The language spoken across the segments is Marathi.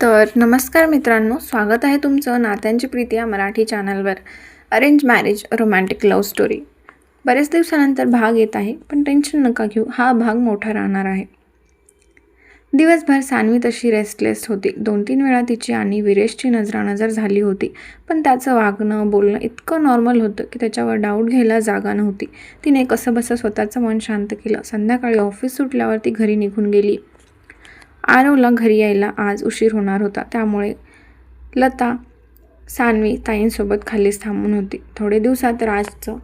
तर नमस्कार मित्रांनो स्वागत आहे तुमचं नात्यांची प्रीती या मराठी चॅनलवर. Arrange marriage romantic love story बरेच दिवसानंतर भाग येत आहे पण टेन्शन नका घेऊ हा भाग मोठा राहणार आहे. दिवसभर सान्वी तशी रेस्टलेस होती. दोन तीन वेळा तिची आणि विरेशची नजरानजर झाली होती पण त्याचं वागणं बोलणं इतकं नॉर्मल होतं की त्याच्यावर डाऊट घ्यायला जागा नव्हती. तिने कसं बसं स्वतःचं मन शांत केलं. संध्याकाळी ऑफिस सुटल्यावर ती घरी निघून गेली. आरवला घरी यायला आज उशीर होणार होता. त्यामुळे लता सानवी ताईंसोबत खालीच थांबून होती. थोडे दिवसात राजचं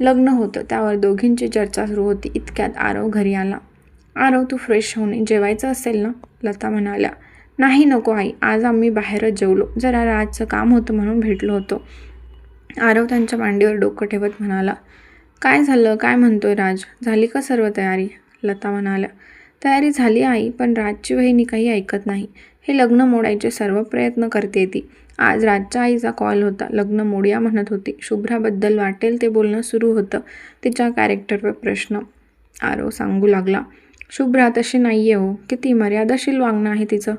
लग्न होतं. त्यावर दोघींची चर्चा सुरू होती. इतक्यात आरव घरी आला. आरव तू फ्रेश होणे जेवायचं असेल ना? लता म्हणाल्या. नाही नको आई. आज आम्ही बाहेरच जेवलो. जरा राजचं काम होतं म्हणून भेटलो होतो. आरव त्यांच्या मांडीवर डोकं ठेवत म्हणाला. काय झालं? काय म्हणतोय राज? झाली का सर्व तयारी? लता म्हणाल्या. तयारी झाली आई पण राजची वहिनी काही ऐकत नाही. हे लग्न मोडायचे सर्व प्रयत्न करते ती. आज राजच्या आईचा कॉल होता. लग्न मोडया म्हणत होती. शुभ्राबद्दल वाटेल ते बोलणं सुरू होतं. तिच्या कॅरेक्टरवर प्रश्न आरो सांगू लागला. शुभ्रा तशी नाही आहे हो. किती मर्यादाशील वागणं आहे तिचं.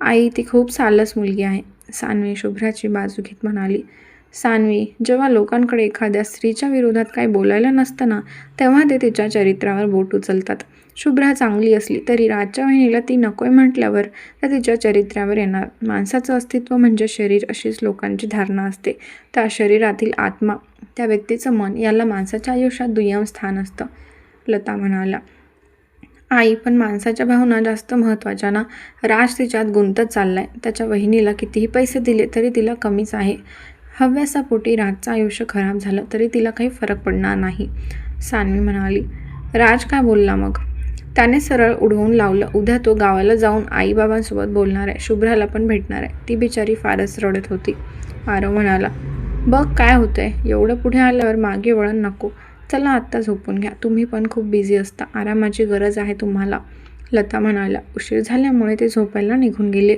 आई ती खूप सालस मुलगी आहे. सानवी शुभ्राची बाजू घेत म्हणाली. सानवी जेव्हा लोकांकडे एखाद्या स्त्रीच्या विरोधात काही बोलायला नसतं ना तेव्हा ते तिच्या चरित्रावर बोट उचलतात. शुभ्रा चांगली असली तरी राजच्या वहिनीला ती नकोय म्हटल्यावर त्या तिच्या चरित्र्यावर येणार. माणसाचं अस्तित्व म्हणजे शरीर अशीच लोकांची धारणा असते. त्या शरीरातील आत्मा त्या व्यक्तीचं मन याला माणसाच्या आयुष्यात दुय्यम स्थान असतं. लता म्हणाला आई पण माणसाच्या भावना जास्त महत्त्वाच्या ना? राज तिच्यात गुंतत चाललाय. त्याच्या वहिनीला कितीही पैसे दिले तरी तिला कमीच आहे. हव्यासापोटी राजचं आयुष्य खराब झालं तरी तिला काही फरक पडणार नाही. सानवी म्हणाली राज काय बोलला मग? त्याने सरळ उडवून लावलं. उद्या तो गावाला जाऊन आईबाबांसोबत बोलणार आहे शुभ्राला पण भेटणार. आहे ती बिचारी फारच रडत होती. आरव म्हणाला बघ काय होतंय. एवढं पुढे आल्यावर मागे वळण नको. चला आत्ता झोपून घ्या. तुम्ही पण खूप बिझी असता. आरामाची गरज आहे तुम्हाला. लता म्हणाला उशीर झाल्यामुळे ते झोपायला निघून गेले.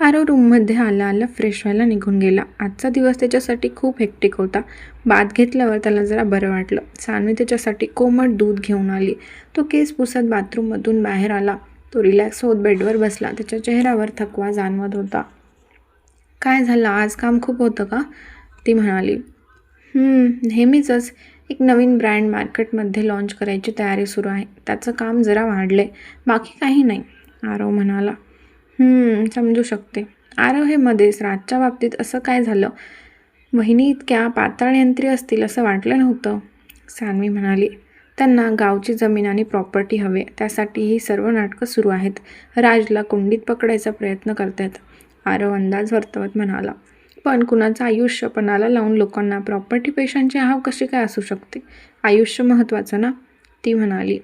आरव रूममध्ये आला आला फ्रेश व्हायला निघून गेला. आजचा दिवस त्याच्यासाठी खूप हेक्टिक होता. बात घेतल्यावर त्याला जरा बरं वाटलं. सानवी त्याच्यासाठी कोमट दूध घेऊन आली. तो केस पुसत बाथरूममधून बाहेर आला. तो रिलॅक्स होत बेडवर बसला. त्याच्या चेहऱ्यावर थकवा जाणवत होता. काय झालं? आज काम खूप होतं का? ती म्हणाली. नेहमीचंच. एक नवीन ब्रँड मार्केटमध्ये लॉन्च करायची तयारी सुरू आहे. त्याचं काम जरा वाढलं आहे बाकी काही नाही आरव म्हणाला. समजू शकते. आरव हे मध्येच. राजच्या बाबतीत असं काय झालं? वहिनी इतक्या पाताळ यंत्री असतील असं वाटलं नव्हतं. सानवी म्हणाली त्यांना गावची जमीन आणि प्रॉपर्टी हवे. त्यासाठी ही सर्व नाटकं सुरू आहेत. राजला कुंडीत पकडायचा प्रयत्न करतायत. आरव अंदाज वर्तवत म्हणाला पण कुणाचं आयुष्य पणाला लावून लोकांना प्रॉपर्टी पैशांची हाव कशी काय असू शकते? आयुष्य महत्त्वाचं ना? ती म्हणाली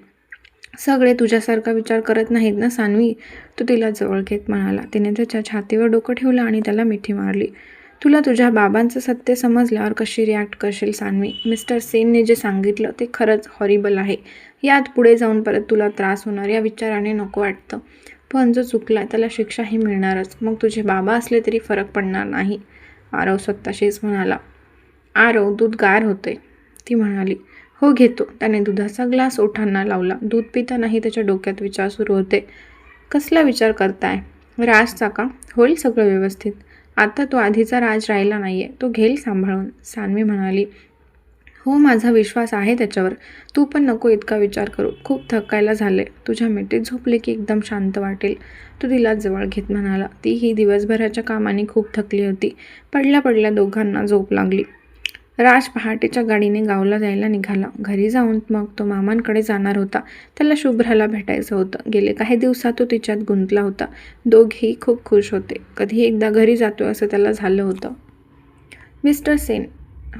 सगळे तुझ्यासारखा विचार करत नाहीत ना सान्वी? तो तिला जवळ घेत म्हणाला. तिने त्याच्या छातीवर डोकं ठेवलं आणि त्याला मिठी मारली. तुला तुझ्या बाबांचं सत्य समजल्यावर कशी रिॲक्ट करशील सान्वी? मिस्टर सेनने जे सांगितलं ते खरंच हॉरिबल आहे. यात पुढे जाऊन परत तुला त्रास होणार या विचाराने नको वाटतं. पण जो चुकला त्याला शिक्षाही मिळणारच. मग तुझे बाबा असले तरी फरक पडणार नाही. आरव स्वतःशीच म्हणाला. आरव दूध गार होते ती म्हणाली. हो घेतो. त्याने दुधाचा ग्लास ओठांना लावला. दूध पितानाही त्याच्या डोक्यात विचार सुरू होते. कसला विचार करताय? राजचा का होईल सगळं व्यवस्थित. आता तो आधीचा राज राहिला नाही आहे तो घेईल सांभाळून. सानवी म्हणाली हो माझा विश्वास आहे त्याच्यावर. तू पण नको इतका विचार करू. खूप थकायला झाले. तुझ्या मिठीत झोपले की एकदम शांत वाटेल. तू तिला जवळ घेत म्हणाला. ती ही दिवसभराच्या कामाने खूप थकली होती. पडल्या पडल्या दोघांना झोप लागली. राज पहाटेच्या गाडीने गावला जायला निघाला. घरी जाऊन मग तो मामांकडे जाणार होता. त्याला शुभ्राला भेटायचं होतं. गेले काही दिवसात तो तिच्यात गुंतला होता. दोघेही खूप खुश होते. कधी एकदा घरी जातो असं त्याला झालं होतं. मिस्टर सेन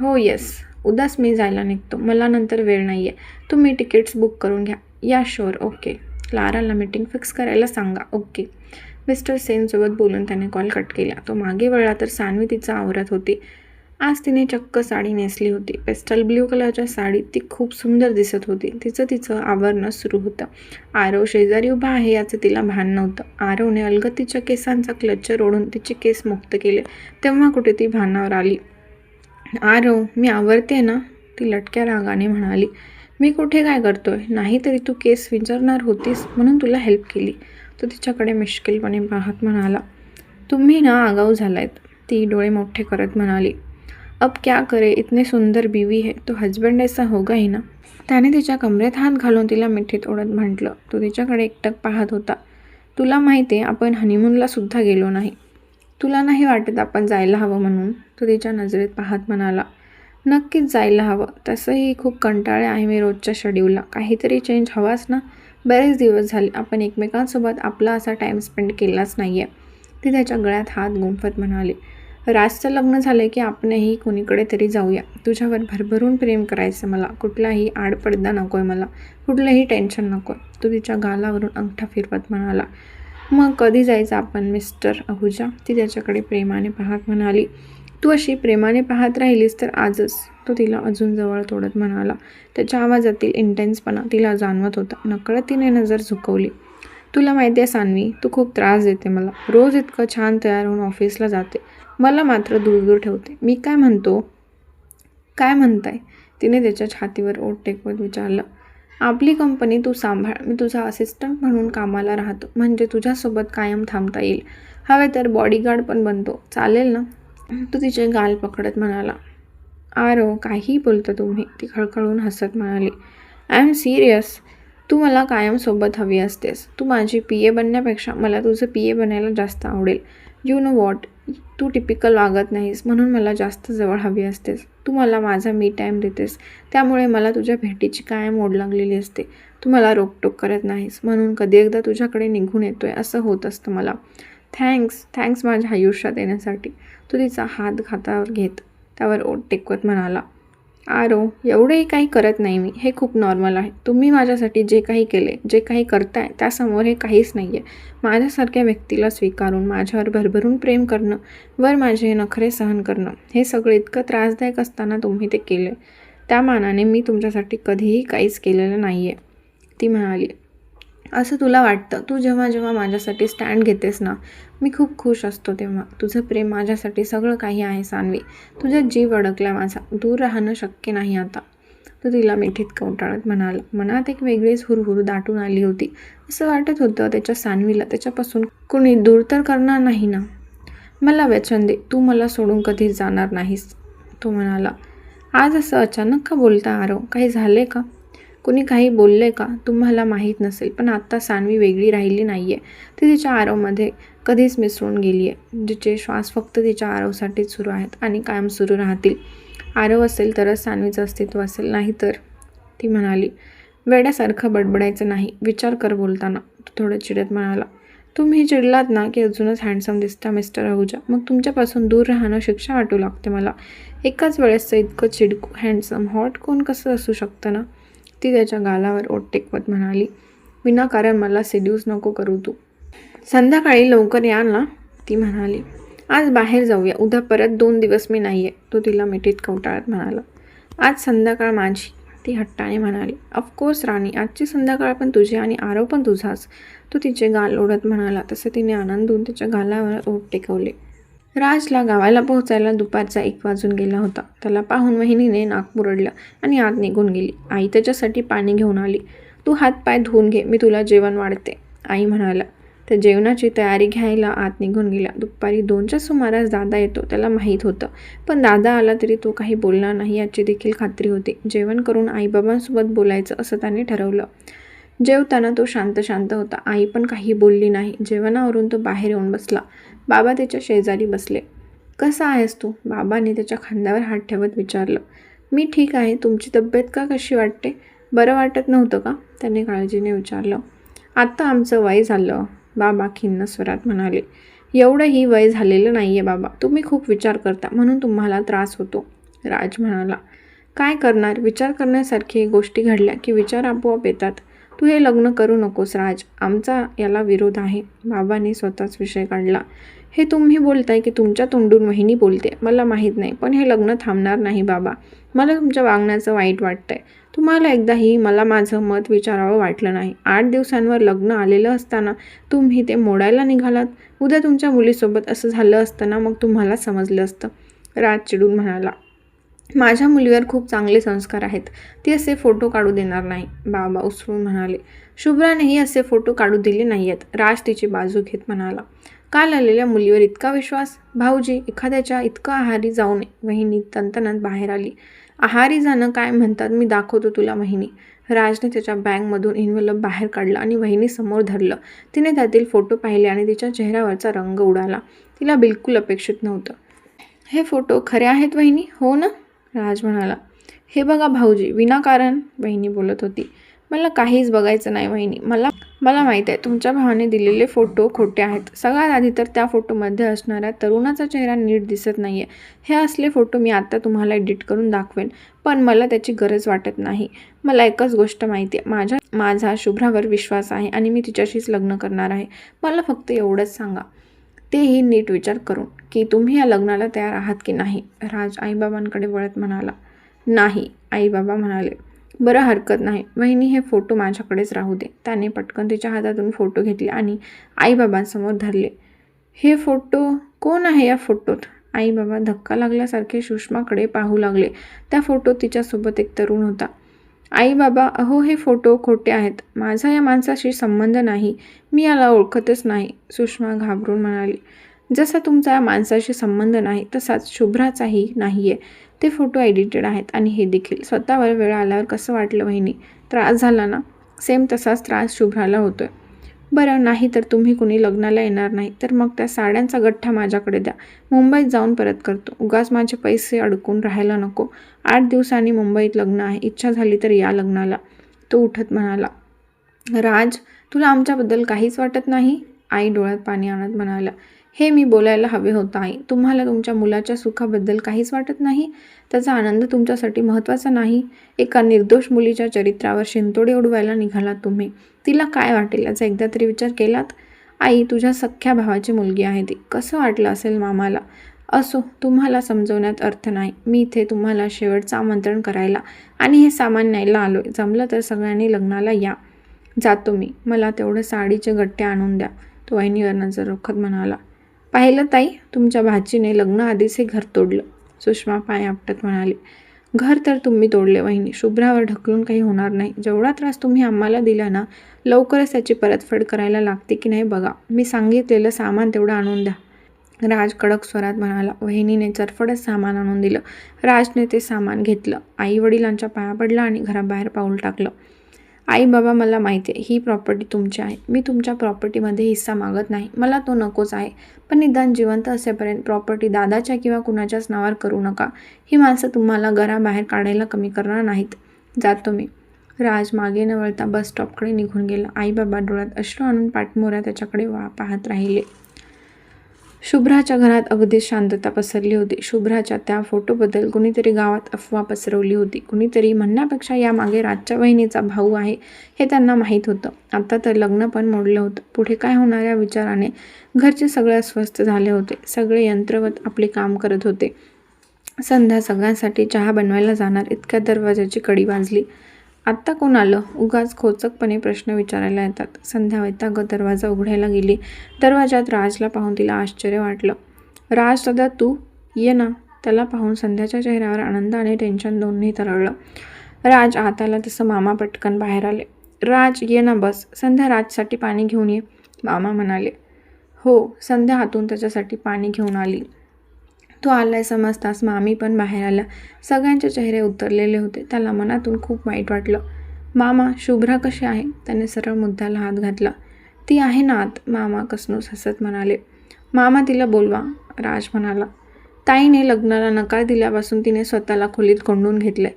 हो येस. उद्याच मी जायला निघतो. मला नंतर वेळ नाही आहे तुम्ही तिकीट्स बुक करून घ्या. या शुअर ओके. लाराला मीटिंग फिक्स करायला सांगा. ओके. मिस्टर सेनसोबत बोलून त्याने कॉल कट केला. तो मागे वळला तर सानवी तिचा आवरत होती. आज तिने चक्क साडी नेसली होती. पेस्टल ब्ल्यू कलरच्या साडीत ती खूप सुंदर दिसत होती. तिचं तिचं आवरणं सुरू होतं. आरव शेजारी उभा आहे याचं तिला भान नव्हतं. आरवने अलगत तिच्या केसांचा क्लचर ओढून तिचे केस मुक्त केले. तेव्हा कुठे ती भानावर आली. आरव मी आवरते ना? ती लटक्या रागाने म्हणाली. मी कुठे काय करतोय? नाही तरी तू केस विचारणार होतीस म्हणून तुला हेल्प केली. तो तिच्याकडे मिश्किलपणे पाहत म्हणाला. तुम्ही ना आगाऊ झालायत. ती डोळे मोठे करत म्हणाली. अब क्या करे इतने सुंदर बीवी है तो हजबंड ऐसा होगा ही ना। त्याने तिच्या कमरेत हात घालून तिला मिठीत ओढत म्हटलं तो तिच्याकडे एकटक पाहत होता. तुला माहिती आहे आपण हनीमूनला सुद्धा गेलो नाही. तुला नाही वाटत आपण जायला हवं म्हणून? तो तिच्या नजरेत पाहत म्हणाला नक्कीच जायला हवं. तसंही खूप कंटाळे आहे मी रोजच्या शेड्यूलला काहीतरी चेंज हवाच ना. बरेच दिवस झाले आपण एकमेकांसोबत आपला असा टाईम स्पेंड केलाच नाही आहे ती त्याच्या गळ्यात हात गुंफत म्हणाली राजचं लग्न झालं की आपणही कोणीकडे तरी जाऊया. तुझ्यावर भरभरून प्रेम करायचं मला. कुठलाही आडपडदा नको आहे मला. कुठलंही टेन्शन नको आहे तू तिच्या गालावरून अंगठा फिरवत म्हणाला. मग कधी जायचं आपण मिस्टर अहुजा? ती त्याच्याकडे प्रेमाने पाहत म्हणाली. तू अशी प्रेमाने पाहत राहिलीस तर आजच. तो तिला अजून जवळ तोडत म्हणाला. त्याच्या आवाजातील इंटेन्सपणा तिला जाणवत होता. नकळत तिने नजर झुकवली. तुला माहिती आहे सान्वी तू खूप त्रास देते मला. रोज इतकं छान तयार होऊन ऑफिसला जाते. मला मात्र दूर दूर ठेवते. मी काय म्हणतो? काय म्हणताय? तिने त्याच्या छातीवर ओट टेकवत विचारलं. आपली कंपनी तू सांभाळ. मी तुझा असिस्टंट म्हणून कामाला राहतो. म्हणजे तुझ्यासोबत कायम थांबता येईल. हवे तर बॉडीगार्ड पण बनतो. चालेल ना? तू तिचे गाल पकडत म्हणाला. आरो काही बोलतं तुम्ही. ती खळखळून हसत म्हणाली. आय एम सिरियस तू मला कायम सोबत हवी असतेस. तू माझी पी ए बनण्यापेक्षा मला तुझं पी ए बनायला जास्त आवडेल. यू नो वॉट तू टिपिकल वागत नाहीस म्हणून मला जास्त जवळ हवी असतेस. तू मला माझा मी टाईम देतेस. त्यामुळे मला तुझ्या भेटीची कायम ओढ लागलेली असते. तू मला रोकटोक करत नाहीस म्हणून कधी एकदा तुझ्याकडे निघून येतोय असं होत असतं मला. थँक्स थँक्स माझ्या आयुष्यात येण्यासाठी. तो तिचा हात हातावर घेत त्यावर ओट टेकवत म्हणाला. आरो एवढंही काही करत नाही मी. हे खूप नॉर्मल आहे. तुम्ही माझ्यासाठी जे काही केले जे काही करताय त्यासमोर हे काहीच नाही आहे माझ्यासारख्या व्यक्तीला स्वीकारून माझ्यावर भरभरून प्रेम करणं वर माझे नखरे सहन करणं हे सगळं इतकं त्रासदायक असताना तुम्ही ते केलं त्या मानाने मी तुमच्यासाठी कधीही काहीच केलेलं नाही आहे ती म्हणाली असं तुला वाटतं? तू जेव्हा जेव्हा माझ्यासाठी स्टँड घेतेस ना मी खूप खुश असतो तेव्हा. तुझं प्रेम माझ्यासाठी सगळं काही आहे सानवी. तुझा जीव अडकला माझा. दूर राहणं शक्य नाही आता. तो तिला मिठीत कवटाळत म्हणाला. मनात एक वेगळीच हुरहुर दाटून आली होती. असं वाटत होतं त्याच्या सानवीला. त्याच्यापासून कोणी दूर तर करणार नाही ना? मला वचन दे. तू मला सोडून कधीच जाणार नाहीस. तो म्हणाला. आज असं अचानक का बोलता आरव? काही झाले का? कोणी काही बोलले का? तुम्हाला माहीत नसेल पण आत्ता सानवी वेगळी राहिली नाही आहे ती तिच्या आरवमध्ये कधीच मिसळून गेली आहे जिचे श्वास फक्त तिच्या आरवसाठीच सुरू आहेत आणि कायम सुरू राहतील. आरव असेल तरच सानवीचं अस्तित्व असेल नाही तर ती म्हणाली वेड्यासारखं बडबडायचं नाही विचार कर बोलताना तो थोडं चिडत म्हणाला. तुम्ही चिडलात ना की अजूनच हँडसम दिसता मिस्टर अहुजा मग तुमच्यापासून दूर राहणं शिक्षा वाटू लागते मला. एकाच वेळेसचं इतकं चिडकू हँडसम हॉट कोण कसं असू शकतं ना? ती त्याच्या गालावर ओट टेकवत म्हणाली विनाकारण मला सेड्यूस नको करू तू. संध्याकाळी लवकर या ना ती म्हणाली आज बाहेर जाऊया उद्या परत दोन दिवस मी नाही आहे तो तिला मिठीत कवटाळत म्हणाला आज संध्याकाळ माझी. ती हट्टाने म्हणाली ऑफकोर्स राणी आजची संध्याकाळ पण तुझी आणि आरव पण तुझाच. तो तिचे गाल ओढत म्हणाला तसं तिने आनंदून तिच्या गालावर ओठ टेकवले. राजला गावाला पोहोचायला दुपारचा एक वाजून गेला होता. त्याला पाहून वहिनीने नाक मुरडलं आणि आत निघून गेली. आई त्याच्यासाठी पाणी घेऊन आली. तू हातपाय धुवून घे मी तुला जेवण वाढते आई म्हणाला. त्या जेवणाची तयारी घ्यायला आत निघून गेला. दुपारी दोनच्या सुमारास दादा येतो त्याला माहीत होतं. पण दादा आला तरी तो काही बोलणार नाही याची देखील खात्री होती. जेवण करून आईबाबांसोबत बोलायचं असं त्याने ठरवलं. जेवताना तो शांत शांत होता. आई पण काही बोलली नाही. जेवणावरून तो बाहेर येऊन बसला. बाबा त्याच्या शेजारी बसले. कसा आहेस तू? बाबाने त्याच्या खांद्यावर हात ठेवत विचारलं. मी ठीक आहे. तुमची तब्येत का कशी वाटते? बरं वाटत नव्हतं का? त्याने काळजीने विचारलं. आत्ता आमचं वय झालं बाबा खिन्न स्वरात म्हणाले. एवढंही वय झालेलं नाही आहे बाबा. तुम्ही खूप विचार करता. म्हणून तुम्हाला त्रास होतो. राज म्हणाला. काय करणार? विचार करण्यासारखी गोष्टी घडल्या की विचार आपोआप येतात. तू हे लग्न करू नकोस राज. आमचा याला विरोध आहे. बाबाने स्वतःच विषय काढला. हे तुम्ही बोलताय की तुमच्या तोंडून वहिनी बोलते. मला माहीत नाही पण हे लग्न थांबणार नाही बाबा. मला तुमच्या वागण्याचं वाईट वाटतंय. तुम्हाला एकदाही मला माझं मत विचारावं वाटलं नाही. आठ दिवसांवर लग्न आलेलं असताना तुम्ही ते मोडायला निघालात? उद्या तुमच्या मुलीसोबत असं झालं असताना मग तुम्हाला समजलं असतं. राज चिडून म्हणाला. माझ्या मुलीवर खूप चांगले संस्कार आहेत. ती असे फोटो काढू देणार नाही. बाबा उसळून म्हणाले. शुभ्रानेही असे फोटो काढू दिले नाही आहेत राज तिची बाजू घेत म्हणाला. काल आलेल्या मुलीवर इतका विश्वास? भाऊजी एखाद्याच्या इतकं आहारी जाऊ नये. वहिनी तंतनात बाहेर आली. आहारी जाणं काय म्हणतात? मी दाखवतो तुला वहिनी. राजने त्याच्या बॅगमधून इन्व्हलप बाहेर काढलं आणि वहिनीसमोर धरलं. तिने त्यातील फोटो पाहिले आणि तिच्या चेहऱ्यावरचा रंग उडाला. तिला बिलकुल अपेक्षित नव्हतं. हे फोटो खरे आहेत वहिनी? हो ना? राज म्हणाला हे बघा भाऊजी विनाकारण वहिनी बोलत होती. मला काहीच बघायचं नाही वहिनी. मला मला माहीत आहे तुमच्या भावाने दिलेले फोटो खोटे आहेत. सगळ्यात आधी तर त्या फोटोमध्ये असणाऱ्या तरुणाचा चेहरा नीट दिसत नाही आहे हे असले फोटो मी आत्ता तुम्हाला एडिट करून दाखवेन पण मला त्याची गरज वाटत नाही. मला एकच गोष्ट माहिती आहे माझ्या माझा शुभ्रावर विश्वास आहे आणि मी तिच्याशीच लग्न करणार आहे. मला फक्त एवढंच सांगा. तेही नीट विचार करून की तुम्ही या लग्नाला तयार आहात की नाही? राज आईबाबांकडे वळत म्हणाला नाही आईबाबा म्हणाले बरं हरकत नाही. वहिनी हे फोटो माझ्याकडेच राहू दे. त्याने पटकन तिच्या हातातून फोटो घेतले आणि आईबाबांसमोर धरले. हे फोटो? कोण आहे या फोटोत? आईबाबा धक्का लागल्यासारखे सुषमाकडे पाहू लागले. त्या फोटोत तिच्यासोबत एक तरुण होता. आई बाबा अहो हे फोटो खोटे आहेत. माझा या माणसाशी संबंध नाही. मी याला ओळखतच नाही सुषमा घाबरून म्हणाली. जसा तुमचा या माणसाशी संबंध नाही तसाच शुभ्राचाही नाही आहे ते फोटो एडिटेड आहेत आणि हे देखील. स्वतःवर वेळ आल्यावर कसं वाटलं वहिनी? त्रास झाला ना? सेम तसाच त्रास शुभ्राला होतोय. बरं नाही तर तुम्ही कुणी लग्नाला येणार नाही. तर मग त्या साड्यांचा गठ्ठा माझ्याकडे द्या. मुंबईत जाऊन परत करतो. उगाच माझे पैसे अडकून राहायला नको. आठ दिवसांनी मुंबईत लग्न आहे. इच्छा झाली तर या लग्नाला. तो उठत म्हणाला राज तुला आमच्याबद्दल काहीच वाटत नाही? आई डोळ्यात पाणी आणत म्हणाला हे मी बोलायला हवे होतं आई तुम्हाला तुमच्या मुलाच्या सुखाबद्दल काहीच वाटत नाही? त्याचा आनंद तुमच्यासाठी महत्त्वाचा नाही. एका निर्दोष मुलीच्या चरित्रावर शिंतोडे उडवायला निघालात तुम्ही. तिला काय वाटेल याचा एकदा तरी विचार केलात? आई तुझ्या सख्ख्या भावाची मुलगी आहे ती. कसं वाटलं असेल मामाला? असो तुम्हाला समजवण्यात अर्थ नाही. मी इथे तुम्हाला शेवटचं आमंत्रण करायला आणि हे सामान न्यायला आलो आहे जमलं तर सगळ्यांनी लग्नाला या. जातो मी मला तेवढं साडीचे गट्टे आणून द्या. तो वहिनीवर नजर रोखत म्हणाला. पाहिलं ताई तुमच्या भाचीने लग्न आधीच हे घर तोडलं. सुषमा पाय आपटत म्हणाली घर तर तुम्ही तोडले वहिनी शुभ्रावर ढकलून काही होणार नाही. जेवढा त्रास तुम्ही आम्हाला दिला ना लवकरच त्याची परतफेड करायला लागते की नाही बघा. मी सांगितलेलं सामान तेवढं आणून द्या. राज कडक स्वरात म्हणाला वहिनीने चरफडच सामान आणून दिलं. राजने ते सामान घेतलं. आई वडिलांच्या पाया पडला आणि घराबाहेर पाऊल टाकलं. आई बाबा मला माहिती आहे ही प्रॉपर्टी तुमची आहे. मी तुमच्या प्रॉपर्टीमध्ये हिस्सा मागत नाही. मला तो नकोच आहे. पण निदान जिवंत असेपर्यंत प्रॉपर्टी दादाच्या किंवा कुणाच्याच नावावर करू नका. ही माणसं तुम्हाला घराबाहेर काढायला कमी करणार नाहीत. जातो मी राज मागे न वळता बस स्टॉपकडे निघून गेला. आई बाबा डोळ्यात अश्रू आणून पाठमोऱ्या त्याच्याकडे वा पाहत राहिले. शुभ्राच्या घरात अगदी शांतता पसरली होती. शुभ्राच्या त्या फोटोबद्दल कुणीतरी गावात अफवा पसरवली होती. कुणीतरी म्हणण्यापेक्षा यामागे राजच्या बहिणीचा भाऊ आहे हे त्यांना माहीत होतं. आता तर लग्न पण मोडलं होतं. पुढे काय होणार या विचाराने घरचे सगळे अस्वस्थ झाले होते. सगळे यंत्रवत आपले काम करत होते. संध्या सगळ्यांसाठी चहा बनवायला जाणार इतक्या दरवाजाची कडी वाजली. आत्ता कोण आलं? उगाच खोचकपणे प्रश्न विचारायला येतात. संध्या वैताग दरवाजा उघडायला गेली. दरवाजात राजला पाहून तिला आश्चर्य वाटलं. राज दादा तू? ये ना. त्याला पाहून संध्याच्या चेहऱ्यावर आनंद आणि टेन्शन दोन्ही तरळलं. राज आत आला तसं मामा पटकन बाहेर आले. राज ये ना बस. संध्या राजसाठी पाणी घेऊन ये मामा म्हणाले. हो संध्या हातून त्याच्यासाठी पाणी घेऊन आली. तो आलाय समजताच मामी पण बाहेर आला सगळ्यांचे चेहरे उतरलेले होते. त्याला मनातून खूप वाईट वाटलं. मामा शुभ्रा कशी आहे? त्याने सरळ मुद्द्याला हात घातला. ती आहे ना आत? मामा कसनूस हसत म्हणाले. मामा तिला बोलवा राज म्हणाला. ताईने लग्नाला नकार दिल्यापासून तिने स्वतःला खोलीत कोंडून घेतले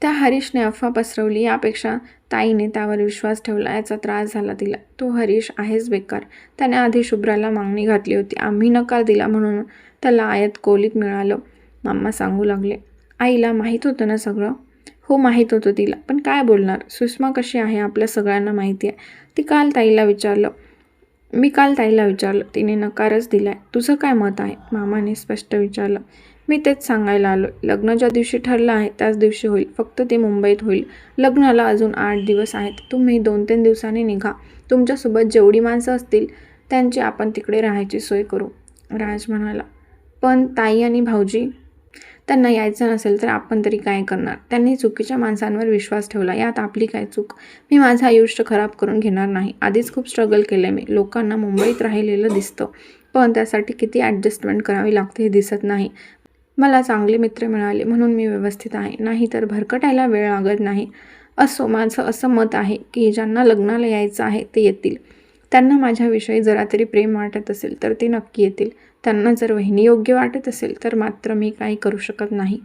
त्या हरीशने अफवा पसरवली. यापेक्षा ताईने त्यावर विश्वास ठेवला. याचा त्रास झाला तिला. तो हरीश आहेच बेकार. त्याने आधी शुभ्राला मागणी घातली होती. आम्ही नकार दिला म्हणून त्याला आयत कोलीत मिळालं. मामा सांगू लागले. आईला माहीत होतं ना सगळं? हो माहीत होतं तिला. पण काय बोलणार? सुषमा कशी आहे? आपल्या सगळ्यांना माहिती आहे. ती काल ताईला विचारलं. मी काल ताईला विचारलं. तिने नकारच दिलाय. तुझं काय मत आहे? मामाने स्पष्ट विचारलं. मी तेच सांगायला आलो. लग्न ज्या दिवशी ठरलं आहे त्याच दिवशी होईल. फक्त ते मुंबईत होईल. लग्नाला अजून आठ दिवस आहेत. तुम्ही दोन तीन दिवसांनी निघा. तुमच्यासोबत जेवढी माणसं असतील त्यांची आपण तिकडे राहायची सोय करू. राज म्हणाला. पण ताई आणि भाऊजी त्यांना यायचं नसेल तर आपण तरी काय करणार? त्यांनी चुकीच्या माणसांवर विश्वास ठेवला. यात आपली काय चूक? मी माझं आयुष्य खराब करून घेणार नाही. आधीच खूप स्ट्रगल केलं मी. लोकांना मुंबईत राहिलेलं दिसतं. पण त्यासाठी किती ॲडजस्टमेंट करावी लागते हे दिसत नाही. मला चांगले मित्र मिळाले म्हणून मी व्यवस्थित आहे. नाही तर भरकटायला वेळ लागत नाही. असो माझं असं मत आहे की ज्यांना लग्नाला यायचं आहे ते येतील. त्यांना माझ्याविषयी जरा तरी प्रेम वाटत असेल तर ते नक्की येतील. त्यांना जर वहिनी योग्य वाटत असेल तर मात्र मी काही करू शकत नाही.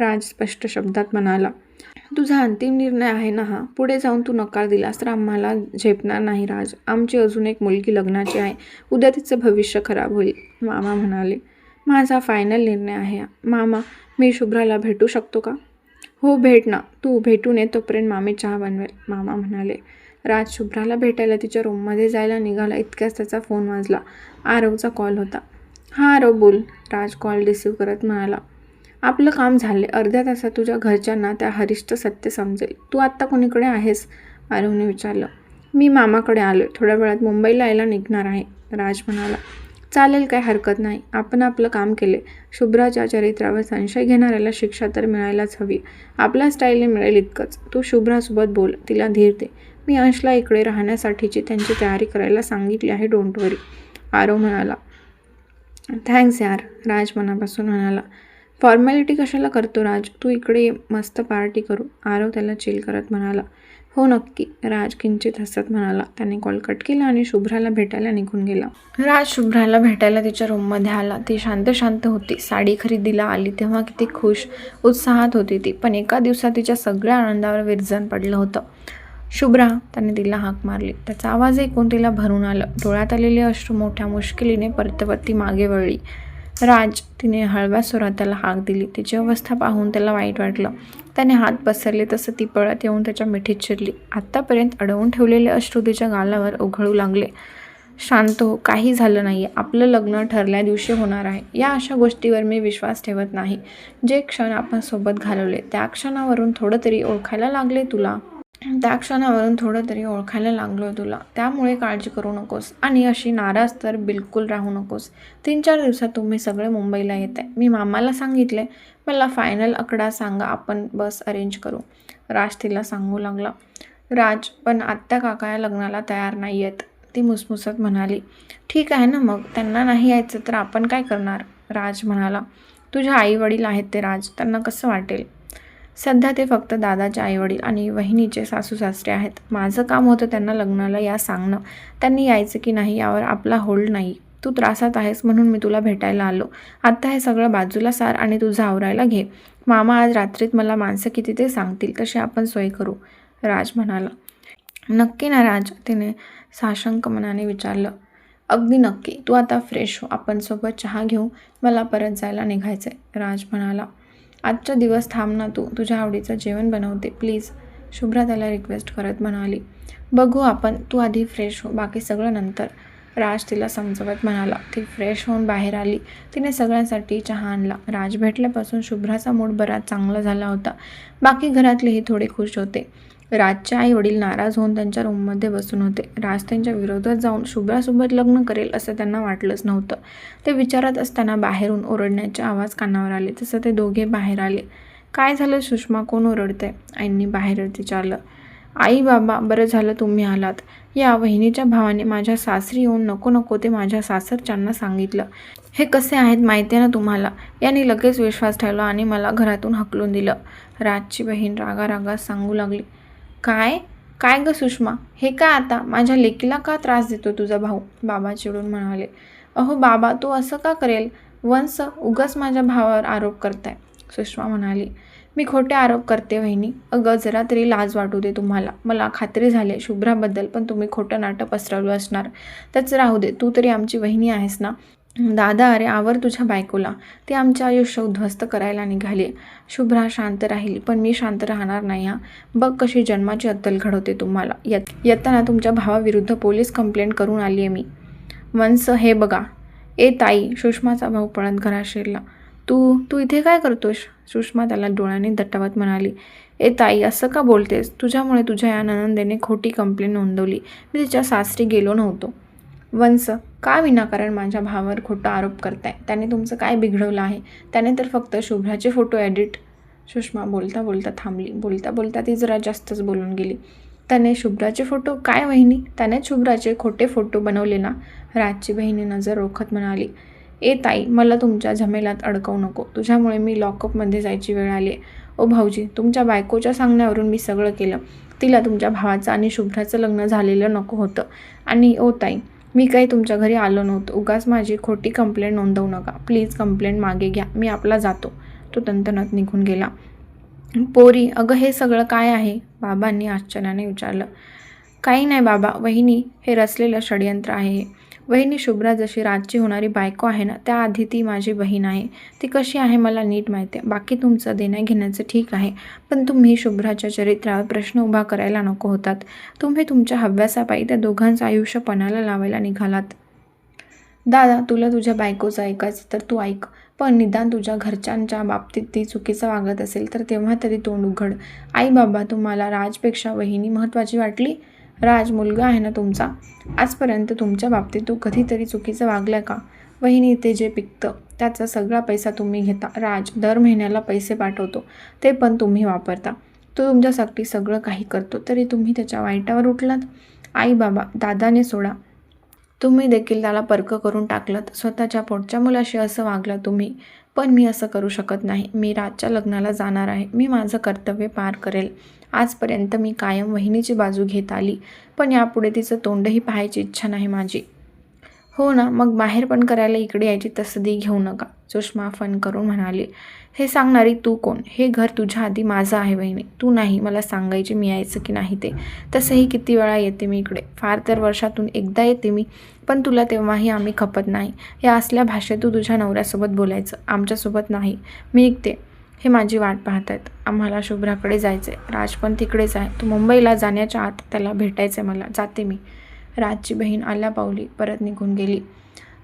राज स्पष्ट शब्दात म्हणाला तुझा अंतिम निर्णय आहे ना हा? पुढे जाऊन तू नकार दिलास तर आम्हाला झेपणार नाही राज. आमची अजून एक मुलगी लग्नाची आहे. उद्या तिचं भविष्य खराब होईल. मामा म्हणाले माझा फायनल निर्णय आहे. मामा मी शुभ्राला भेटू शकतो का? हो भेट ना. तू भेटून ये तोपर्यंत मामी चहा बनवेल. मामा म्हणाले. राज शुभ्राला भेटायला तिच्या रूममध्ये जायला निघाला. इतक्याच त्याचा फोन वाजला. आरवचा कॉल होता. हां आरव बोल. राज कॉल रिसीव करत म्हणाला. आपलं काम झाले अर्ध्या तासात तुझ्या घरच्यांना त्या हरिष्ठ सत्य समजेल. तू आत्ता कोणीकडे आहेस? आरवने विचारलं. मी मामाकडे आलो थोड्या वेळात मुंबईला यायला निघणार आहे. राज म्हणाला. चालेल काय हरकत नाही. आपण आपलं काम केले. शुभ्राच्या चरित्रावर संशय घेणाऱ्याला शिक्षा तर मिळायलाच हवी. आपल्या स्टाईलने मिळेल इतकंच. तू शुभ्रासोबत बोल. तिला धीर दे. मी अंशला इकडे राहण्यासाठीची त्यांची तयारी करायला सांगितली आहे डोंट वरी आरव म्हणाला. थँक्स यार राज मनापासून म्हणाला. फॉर्मॅलिटी कशाला करतो राज? तू इकडे मस्त पार्टी करू. आरव त्याला चिल करत म्हणाला. हो नक्की. राज किंचित हसत म्हणाला. त्याने कॉल कट केला आणि शुभ्राला भेटायला निघून गेला. राज शुभ्राला भेटायला तिच्या रूममध्ये आला. ती शांत शांत होती. साडी खरेदीला आली तेव्हा किती खुश उत्साहात होती ती. पण एका दिवसात तिच्या सगळ्या आनंदावर विरजन पडलं होतं. शुभ्रा त्याने तिला हाक मारली. त्याचा आवाज ऐकून तिला भरून आलं. डोळ्यात आलेले अश्रू मोठ्या मुश्किलीने परतवत ती मागे वळली. राज तिने हळव्या स्वरात त्याला हाक दिली. तिची अवस्था पाहून त्याला वाईट वाटलं. त्याने हात पसरले तसं ती पळत येऊन त्याच्या मिठीत शिरली. आत्तापर्यंत अडवून ठेवलेले अश्रू तिच्या गालावर उघळू लागले. शांत हो काही झालं नाही आपलं लग्न ठरल्या दिवशी होणार आहे. या अशा गोष्टीवर मी विश्वास ठेवत नाही. जे क्षण आपण सोबत घालवले त्या क्षणावरून थोडं तरी ओळखायला लागले तुला. त्या क्षणावरून थोडं तरी ओळखायला लागलो तुला. त्यामुळे काळजी करू नकोस. आणि अशी नाराज तर बिलकुल राहू नकोस. तीन चार दिवसात तुम्ही सगळे मुंबईला येत. आहे मी मामाला सांगितले मला फायनल आकडा सांगा. आपण बस अरेंज करू. राज तिला सांगू लागला. राज पण आत्या काका या लग्नाला तयार नाही आहेत. ती मुसमुसत म्हणाली. ठीक आहे ना मग. त्यांना नाही यायचं तर आपण काय करणार? राज म्हणाला. तुझ्या आईवडील आहेत ते राज. त्यांना कसं वाटेल? सध्या ते फक्त दादाचे आईवडील आणि वहिनीचे सासू सासरे आहेत. माझं काम होतं त्यांना लग्नाला या सांगणं. त्यांनी यायचं की नाही यावर आपला होल्ड नाही. तू त्रासात आहेस म्हणून मी तुला भेटायला आलो. आत्ता हे सगळं बाजूला सार आणि तुझं आवरायला घे. मामा आज रात्रीत मला माणसं किती ते सांगतील तशी आपण सोय करू राज म्हणाला. नक्की ना राज तिने साशंक मनाने विचारलं. अगदी नक्की. तू आता फ्रेश हो. आपण सोबत चहा घेऊ. मला परत जायला निघायचं आहे राज म्हणाला. आजचा दिवस थांब ना तू. तुझ्या आवडीचं जेवण बनवते. प्लीज. शुभ्रा त्याला रिक्वेस्ट करत म्हणाली. बघू आपण. तू आधी फ्रेश हो. बाकी सगळं नंतर. राज तिला समजवत म्हणाला. ती फ्रेश होऊन बाहेर आली. तिने सगळ्यांसाठी चहा आणला. राज भेटल्यापासून शुभ्राचा मूड बराच चांगला झाला होता. बाकी घरातलेही थोडे खुश होते. राजचे आई वडील नाराज होऊन त्यांच्या रूममध्ये बसून होते. राज त्यांच्या विरोधात जाऊन शुभ्रासोबत लग्न करेल असं त्यांना वाटलंच नव्हतं. ते विचारत असताना बाहेरून ओरडण्याचे आवाज कानावर आले तसं ते दोघे बाहेर आले. काय झालं सुषमा? कोण ओरडते आईंनी बाहेर विचारलं. आई बाबा बरं झालं तुम्ही आलात. या वहिनीच्या भावाने माझ्या सासरी येऊन नको नको ते माझ्या सासरच्यांना सांगितलं. हे कसे आहेत माहिती आहे ना तुम्हाला यांनी लगेच विश्वास ठेवला आणि मला घरातून हकलून दिलं. राजची बहीण रागारागास सांगू लागली. काय? काय ग सुषमा? हे काय आता? माझ्या लेकीला का त्रास देतो तुझा भाऊ? बाबा चिडून म्हणाले. अहो बाबा तू असं का करेल? वंस उगाच माझ्या भावावर आरोप करताय. सुषमा म्हणाली. मी खोटे आरोप करते वहिनी. अगं जरा तरी लाज वाटू दे तुम्हाला. मला खात्री झाली शुभ्राबद्दल पण तुम्ही खोटं नाटक पसरवलं असणार. तच राहू दे. तू तरी आमची वहिनी आहेस ना? दादा अरे आवर तुझ्या बायकोला. ते आमचे आयुष्य उद्ध्वस्त करायला निघाले. शुभ्रा शांत राहील पण मी शांत राहणार नाही हा. बघ कशी जन्माची अद्दल घडवते तुम्हाला. येत येताना तुमच्या भावाविरुद्ध पोलीस कंप्लेंट करून आली आहे मी. वंस हे बघा. ए ताई सुषमाचा भाऊ पळत घरात शिरला. तू तू इथे काय करतोस? सुषमा त्याला डोळ्याने दटावत म्हणाली. ए ताई असं का बोलतेस? तुझ्यामुळे तुझ्या या ननंदेने खोटी कंप्लेंट नोंदवली. मी तिच्या सासरी गेलो नव्हतो. वंस का विनाकारण माझ्या भावावर खोटा आरोप करताय? त्याने तुमचं काय बिघडवलं आहे? त्याने तर फक्त शुभ्राचे फोटो एडिट सुषमा बोलता बोलता थांबली. बोलता बोलता ती जरा जास्तच बोलून गेली. त्याने शुभ्राचे फोटो काय वहिनी? त्याने शुभ्राचे खोटे फोटो बनवले ना? राजची बहिणी नजर रोखत म्हणाली ए ताई मला तुमच्या झमेलात अडकवू नको. तुझ्यामुळे मी लॉकअपमध्ये जायची वेळ आली आहे. ओ भाऊजी तुमच्या बायकोच्या सांगण्यावरून मी सगळं केलं. तिला तुमच्या भावाचं आणि शुभ्राचं लग्न झालेलं नको होतं. आणि ओ ताई मी काही तुमच्या घरी आलो नव्हतो. उगाच माझी खोटी कंप्लेंट नोंदवू नका. प्लीज कंप्लेंट मागे घ्या. मी आपला जातो. तो तंतनात निघून गेला. पोरी अगं हे सगळं काय आहे? बाबांनी आश्चर्याने विचारलं. काही नाही बाबा. वहिनी हे रचलेलं षडयंत्र आहे. बहिणी वहिनी शुभ्रा जशी राजची होणारी बायको आहे ना त्याआधी ती माझी बहीण आहे. ती कशी आहे मला नीट माहिती आहे. बाकी तुमचं देण्या घेण्याचं ठीक आहे. पण तुम्ही शुभ्राच्या चरित्रावर प्रश्न उभा करायला नको होतात. तुम्ही तुमच्या हव्यासापायी त्या दोघांचं आयुष्य पणाला लावायला निघालात. दादा तुला तुझ्या बायकोचं ऐकायचं तर तू ऐक. पण निदान तुझ्या घरच्यांच्या बाबतीत ती चुकीचं वागत असेल तर तेव्हा तरी तोंड उघड. आई बाबा तुम्हाला राजपेक्षा वहिनी महत्त्वाची वाटली? राज मुलगा आहे ना तुमचा आजपर्यंत तुमच्या बाबतीत तो कधीतरी चुकीचं वागलं का? वहिनी ते जे पिकतं त्याचा सगळा पैसा तुम्ही घेता. राज दर महिन्याला पैसे पाठवतो ते पण तुम्ही वापरता. तो तुमच्यासाठी सगळं काही करतो तरी तुम्ही त्याच्या वाईटावर उठलात? आई बाबा दादाने सोडा. तुम्ही देखील त्याला पर्क करून टाकलात स्वतःच्या पोटच्या मुलाशी असं वागलं तुम्ही. पण मी असं करू शकत नाही. मी राजच्या लग्नाला जाणार आहे. मी माझं कर्तव्य पार करेल. आजपर्यंत मी कायम वहिनीची बाजू घेत आली. पण यापुढे तिचं तोंडही पाहायची इच्छा नाही माझी. हो ना मग बाहेर पण करायला इकडे यायची तसदी घेऊ नका सुषमा फन करून म्हणाली. हे सांगणारी तू कोण? हे घर तुझ्या आधी माझं आहे बहिणी तू नाही मला सांगायची मी यायचं की नाही ते. तसंही किती वेळा येते मी इकडे. फार तर वर्षातून एकदा येते मी पण तुला तेव्हाही आम्ही खपत नाही. या असल्या भाषेत तू तुझ्या नवऱ्यासोबत बोलायचं आमच्यासोबत नाही. मी निघते हे माझी वाट पाहत आहेत आम्हाला शुभ्राकडे जायचं आहे राज पण तिकडेच आहे. तू मुंबईला जाण्याच्या आत त्याला भेटायचं आहे मला. जाते मी. राजची बहीण आल्या पावली. परत निघून गेली.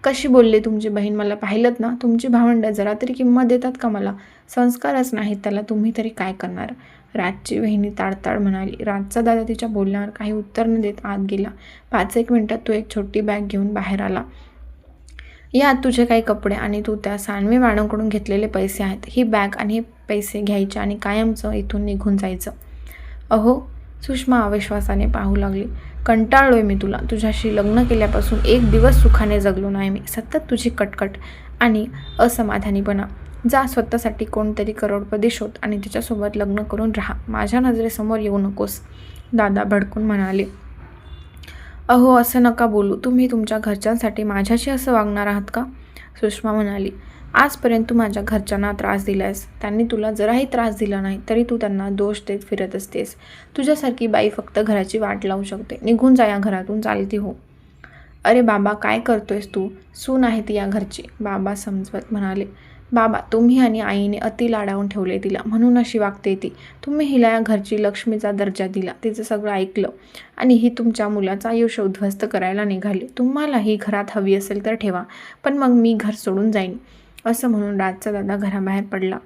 कशी बोलली तुमची बहीण? मला पाहिलं ना. तुमची भावंड जरा तरी किंमत देतात का मला? संस्कारच नाहीत त्याला. तुम्ही तरी काय करणार? राजची बहिणी ताडताड म्हणाली. राजचा दादा तिच्या बोलण्यावर काही उत्तर न देत आत गेला. पाच एक मिनटात तो एक छोटी बॅग घेऊन बाहेर आला. यात तुझे काही कपडे आणि तू त्या सानवी मॅडमकडून घेतलेले पैसे आहेत. ही बॅग आणि हे पैसे घ्यायचे आणि कायमचं इथून निघून जायचं. अहो सुषमा अविश्वासाने पाहू लागली. कंटाळलोय मी तुला. तुझ्याशी लग्न केल्यापासून एक दिवस सुखाने जगलो नाही मी. सतत तुझी कटकट आणि असमाधानीपणा जा स्वतःसाठी कोणतरी करोडपती शोध आणि तिच्यासोबत लग्न करून राहा. माझ्या नजरेसमोर येऊ नकोस. दादा भडकून म्हणाले. अहो असं नका बोलू. तुम्ही तुमच्या घरच्यांसाठी माझ्याशी असं वागणार आहात का? सुषमा म्हणाली आजपर्यंत तू माझ्या घरच्यांना त्रास दिलायस. त्यांनी तुला जराही त्रास दिला नाही तरी तू त्यांना दोष देत फिरत असतेस. तुझ्यासारखी बाई फक्त घराची वाट लावू शकते. निघून जा या घरातून चालती हो. अरे बाबा काय करतोयस तू? सून आहे ती या घरची. बाबा समजवत म्हणाले बाबा तुम्ही आणि आईने अति लाडावून ठेवले तिला. म्हणून अशी वागते ती. तुम्ही हिला या घरची लक्ष्मीचा दर्जा दिला. तिचं सगळं ऐकलं. आणि ही तुमच्या मुलाचं आयुष्य उद्ध्वस्त करायला निघाली. तुम्हाला ही घरात हवी असेल तर ठेवा. पण मग मी घर सोडून जाईन. असं म्हणून राजचा दादा घराबाहेर पडला.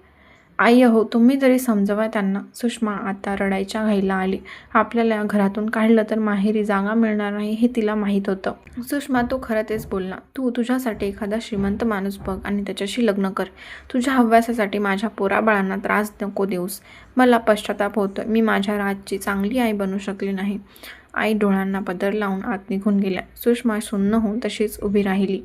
आई अहो तुम्ही जरी समजवा त्यांना. सुषमा आता रडायच्या घाईला आली. आपल्याला घरातून काढलं तर माहेरी जागा मिळणार नाही हे तिला माहीत होतं. सुषमा तो खरं तेच बोलला. तू तुझ्यासाठी एखादा श्रीमंत माणूस बघ आणि त्याच्याशी लग्न कर. तुझ्या हव्यासासाठी माझ्या पोराबाळांना त्रास नको देऊस. मला पश्चाताप होतो मी माझ्या राजची चांगली आई बनू शकली नाही. आई डोळ्यांना पदर लावून आत निघून गेल्या. सुषमा सुन्न होऊन तशीच उभी राहिली.